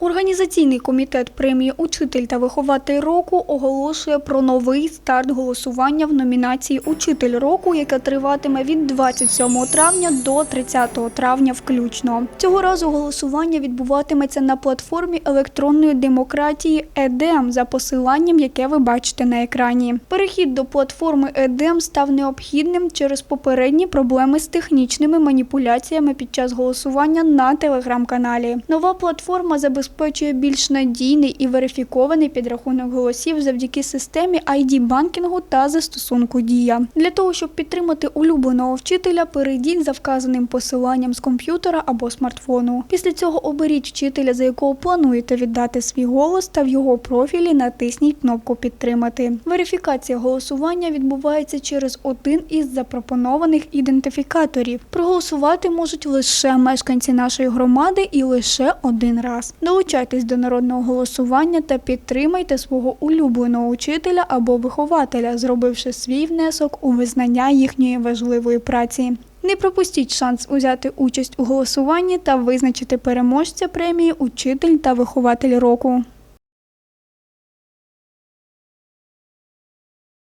Організаційний комітет премії Учитель та вихователь року оголошує про новий старт голосування в номінації Учитель року, яка триватиме від 27 травня до 30 травня включно. Цього разу голосування відбуватиметься на платформі електронної демократії ЕДЕМ за посиланням, яке ви бачите на екрані. Перехід до платформи ЕДЕМ став необхідним через попередні проблеми з технічними маніпуляціями під час голосування на телеграм-каналі. Нова платформа забезпечує більш надійний і верифікований підрахунок голосів завдяки системі ID банкінгу та застосунку Дія. Для того щоб підтримати улюбленого вчителя, перейдіть за вказаним посиланням з комп'ютера або смартфону. Після цього оберіть вчителя, за якого плануєте віддати свій голос, та в його профілі натисніть кнопку Підтримати. Верифікація голосування відбувається через один із запропонованих ідентифікаторів. Проголосувати можуть лише мешканці нашої громади і лише один раз. Долучайтесь до народного голосування та підтримайте свого улюбленого учителя або вихователя, зробивши свій внесок у визнання їхньої важливої праці. Не пропустіть шанс узяти участь у голосуванні та визначити переможця премії Учитель та вихователь року.